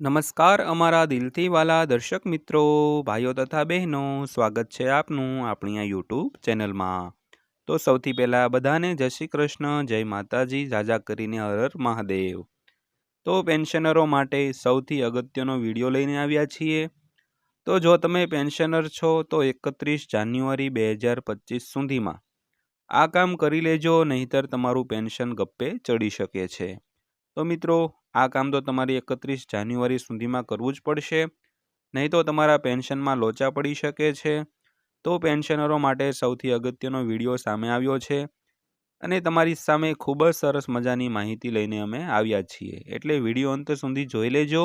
નમસ્કાર અમારા દિલથી વાલા દર્શક મિત્રો, ભાઈઓ તથા બહેનો, સ્વાગત છે આપનું આપણી આ યુટ્યુબ ચેનલમાં. તો સૌથી પહેલાં બધાને જય શ્રી કૃષ્ણ, જય માતાજી જાજા કરીને હર મહાદેવ. તો પેન્શનરો માટે સૌથી અગત્યનો વીડિયો લઈને આવ્યા છીએ. તો જો તમે પેન્શનર છો, તો એકત્રીસ જાન્યુઆરી બે હજાર પચીસ સુધીમાં આ કામ કરી લેજો, નહીતર તમારું પેન્શન ગપ્પે ચડી શકે છે. તો મિત્રો, આ કામ તો તમારી એકત્રીસ જાન્યુઆરી સુધીમાં કરવું જ પડશે. નહીં તો તમારા પેન્શનમાં લોચા પડી શકે છે. તો પેન્શનરો માટે સૌથી અગત્યનો વીડિયો સામે આવ્યો છે. અને તમારી સામે ખૂબ જ સરસ મજાની માહિતી લઈને અમે આવ્યા છીએ. એટલે વીડિયો અંત સુધી જોઈ લેજો.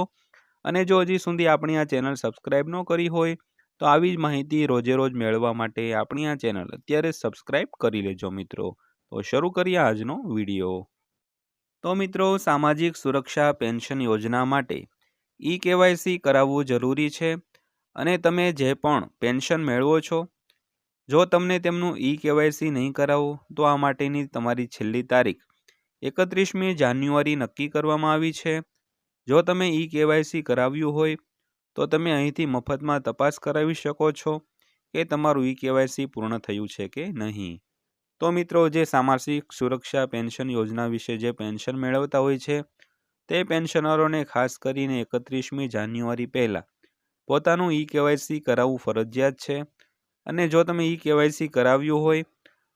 અને જો હજી સુધી આપણી આ ચેનલ સબસ્ક્રાઈબ ન કરી હોય, તો આવી જ માહિતી રોજે રોજ મેળવવા માટે આપણી આ ચેનલ અત્યારે સબસ્ક્રાઈબ કરી લેજો મિત્રો. તો શરૂ કરીએ આજનો વીડિયો. તો મિત્રો, સામાજિક સુરક્ષા પેન્શન યોજના માટે ઈ કેવાયસી કરાવવું જરૂરી છે અને તમે જે પણ પેન્શન મેળવો છો, જો તમને તેમનું ઈ કેવાયસી નહીં કરાવો, તો આ માટેની તમારી છેલ્લી તારીખ, એકત્રીસમી જાન્યુઆરી નક્કી કરવામાં આવી છે. જો તમે ઈ કેવાયસી કરાવ્યું હોય, તો તમે અહીંથી મફતમાં તપાસ કરાવી શકો છો કે તમારું ઈ કેવાયસી પૂર્ણ થયું છે કે નહીં. તો મિત્રો, જે સામાજિક સુરક્ષા પેન્શન યોજના વિશે જે પેન્શન મેળવતા હોય છે, તે પેન્શનરોને ખાસ કરીને એકત્રીસમી જાન્યુઆરી પહેલાં પોતાનું ઈ કેવાયસી કરાવવું ફરજિયાત છે. અને જો તમે ઈ કેવાયસી કરાવ્યું હોય,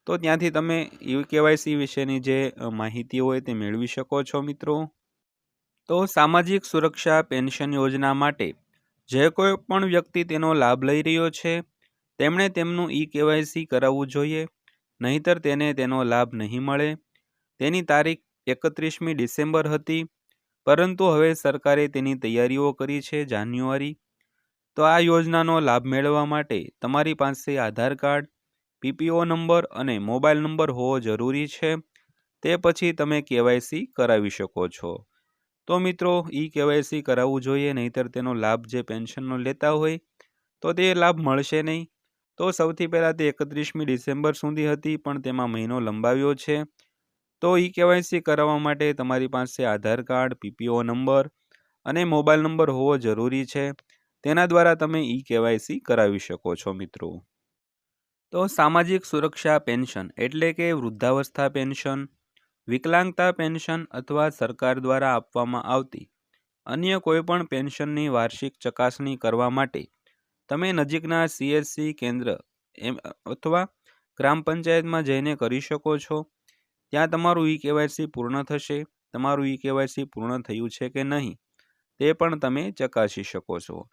તો ત્યાંથી તમે ઈ કેવાયસી વિશેની જે માહિતી હોય તે મેળવી શકો છો મિત્રો. તો સામાજિક સુરક્ષા પેન્શન યોજના માટે જે કોઈ પણ વ્યક્તિ તેનો લાભ લઈ રહ્યો છે, તેમણે તેમનું ઈ કેવાયસી કરાવવું જોઈએ. નહીતર તેને તેનો લાભ નહીં મળે. તેની તારીખ એકત્રીસમી ડિસેમ્બર હતી. પરંતુ હવે સરકારે તેની તૈયારીઓ કરી છે જાન્યુઆરી. તો આ યોજનાનો લાભ મેળવવા માટે તમારી પાસે આધાર કાર્ડ, પીપીઓ નંબર અને મોબાઈલ નંબર હોવો જરૂરી છે. તે પછી તમે કેવાયસી કરાવી શકો છો. તો મિત્રો, ઈ કેવાયસી કરાવવું જોઈએ, નહીતર તેનો લાભ જે પેન્શનનો લેતા હોય, તો તે લાભ મળશે નહીં. તો સૌથી પહેલાં તે એકત્રીસમી ડિસેમ્બર સુધી હતી, પણ તેમાં મહિનો લંબાવ્યો છે. તો ઈ કેવાયસી કરાવવા માટે તમારી પાસે આધાર કાર્ડ, પીપીઓ નંબર અને મોબાઈલ નંબર હોવો જરૂરી છે. તેના દ્વારા તમે ઈ કેવાયસી કરાવી શકો છો, મિત્રો. તો સામાજિક સુરક્ષા પેન્શન એટલે કે વૃદ્ધાવસ્થા પેન્શન, વિકલાંગતા પેન્શન અથવા સરકાર દ્વારા આપવામાં આવતી અન્ય કોઈપણ પેન્શનની વાર્ષિક ચકાસણી કરવા માટે તમે નજીકના સીએસસી કેન્દ્ર એમ, અથવા ગ્રામ પંચાયતમાં જઈને કરી શકો છો. ત્યાં તમારું ઈ કેવાયસી પૂર્ણ થશે. તમારું ઈ કેવાયસી પૂર્ણ થયું છે કે નહીં, તે પણ તમે ચકાસી શકો છો.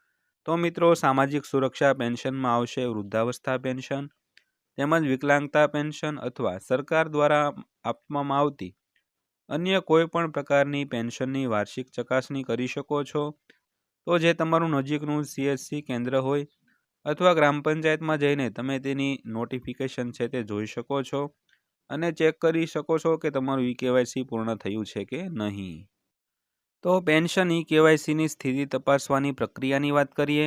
તો મિત્રો, સામાજિક સુરક્ષા પેન્શનમાં આવશે વૃદ્ધાવસ્થા પેન્શન, તેમજ વિકલાંગતા પેન્શન અથવા સરકાર દ્વારા આપવામાં આવતી અન્ય કોઈ પણ પ્રકારની પેન્શનની વાર્ષિક ચકાસણી કરી શકો છો. તો જે તમારું નજીકનું સીએસસી કેન્દ્ર હોય અથવા ગ્રામ પંચાયતમાં જઈને તમે તેની નોટિફિકેશન છે તે જોઈ શકો છો અને ચેક કરી શકો છો કે તમારું ઈ કેવાયસી પૂર્ણ થયું છે કે નહીં. તો પેન્શન ઈ કેવાયસીની સ્થિતિ તપાસવાની પ્રક્રિયાની વાત કરીએ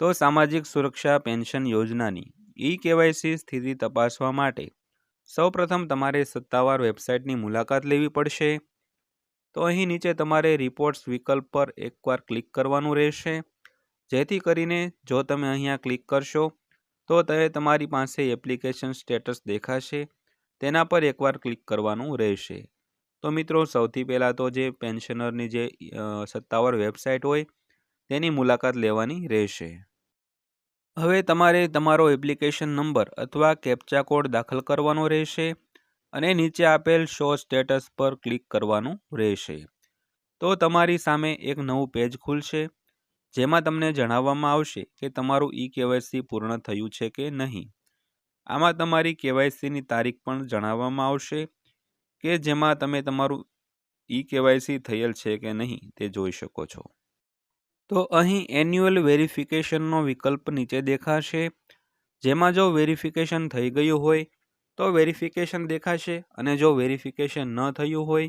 તો સામાજિક સુરક્ષા પેન્શન યોજનાની ઈ કેવાયસી સ્થિતિ તપાસવા માટે સૌપ્રથમ તમારે સત્તાવાર વેબસાઇટની મુલાકાત લેવી પડશે. તો અહીં નીચે તમારે રિપોર્ટ્સ વિકલ્પ પર એકવાર ક્લિક કરવાનું રહેશે. જેથી કરીને જો તમે અહીંયા ક્લિક કરશો, તો તે તમારી પાસે એપ્લિકેશન સ્ટેટસ દેખાશે. તેના પર એકવાર ક્લિક કરવાનું રહેશે. તો મિત્રો, સૌથી પહેલાં તો જે પેન્શનરની જે સત્તાવાર વેબસાઇટ હોય, તેની મુલાકાત લેવાની રહેશે. હવે તમારે તમારો એપ્લિકેશન નંબર અથવા કેપ્ચા કોડ દાખલ કરવાનો રહેશે. અને નીચે આપેલ શો સ્ટેટસ પર ક્લિક કરવાનું રહેશે. તો તમારી સામે એક નવું પેજ ખુલશે, જેમાં તમને જણાવવામાં આવશે કે તમારું ઈ કેવાયસી પૂર્ણ થયું છે કે નહીં. આમાં તમારી કેવાયસીની તારીખ પણ જણાવવામાં આવશે, કે જેમાં તમે તમારું ઈ કેવાયસી થયેલ છે કે નહીં તે જોઈ શકો છો. તો અહીં એન્યુઅલ વેરિફિકેશનનો વિકલ્પ નીચે દેખાશે, જેમાં જો વેરિફિકેશન થઈ ગયું હોય તો વેરિફિકેશન દેખાશે અને જો વેરિફિકેશન ન થયું હોય,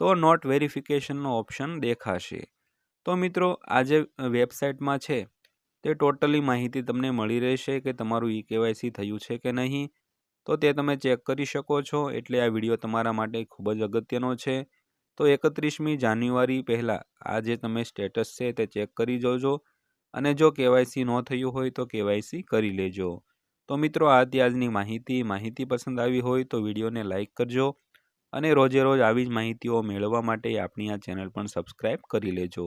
તો નોટ વેરિફિકેશનનો ઓપ્શન દેખાશે. તો મિત્રો, આ જે વેબસાઇટમાં છે, તે ટોટલી માહિતી તમને મળી રહેશે કે તમારું ઈ કેવાયસી થયું છે કે નહીં. તો તે તમે ચેક કરી શકો છો, એટલે આ વીડિયો તમારા માટે ખૂબ જ અગત્યનો છે. તો એકત્રીસમી જાન્યુઆરી પહેલાં આ જે તમે સ્ટેટસ છે તે ચેક કરી જોજો. અને જો કેવાયસી ન થયું હોય તો કેવાયસી કરી લેજો. તો મિત્રો, આ આજની માહિતી માહિતી પસંદ આવી હોય તો વિડીયોને લાઇક કરજો અને રોજે રોજ આવી જ માહિતીઓ મેળવવા માટે આપણી આ ચેનલ પણ સબસ્ક્રાઈબ કરી લેજો.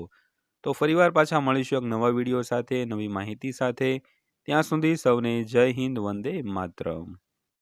તો ફરીવાર પાછા મળીશું એક નવા વીડિયો સાથે, નવી માહિતી સાથે. ત્યાં સુધી સૌને જય હિન્દ, વંદે માતરમ.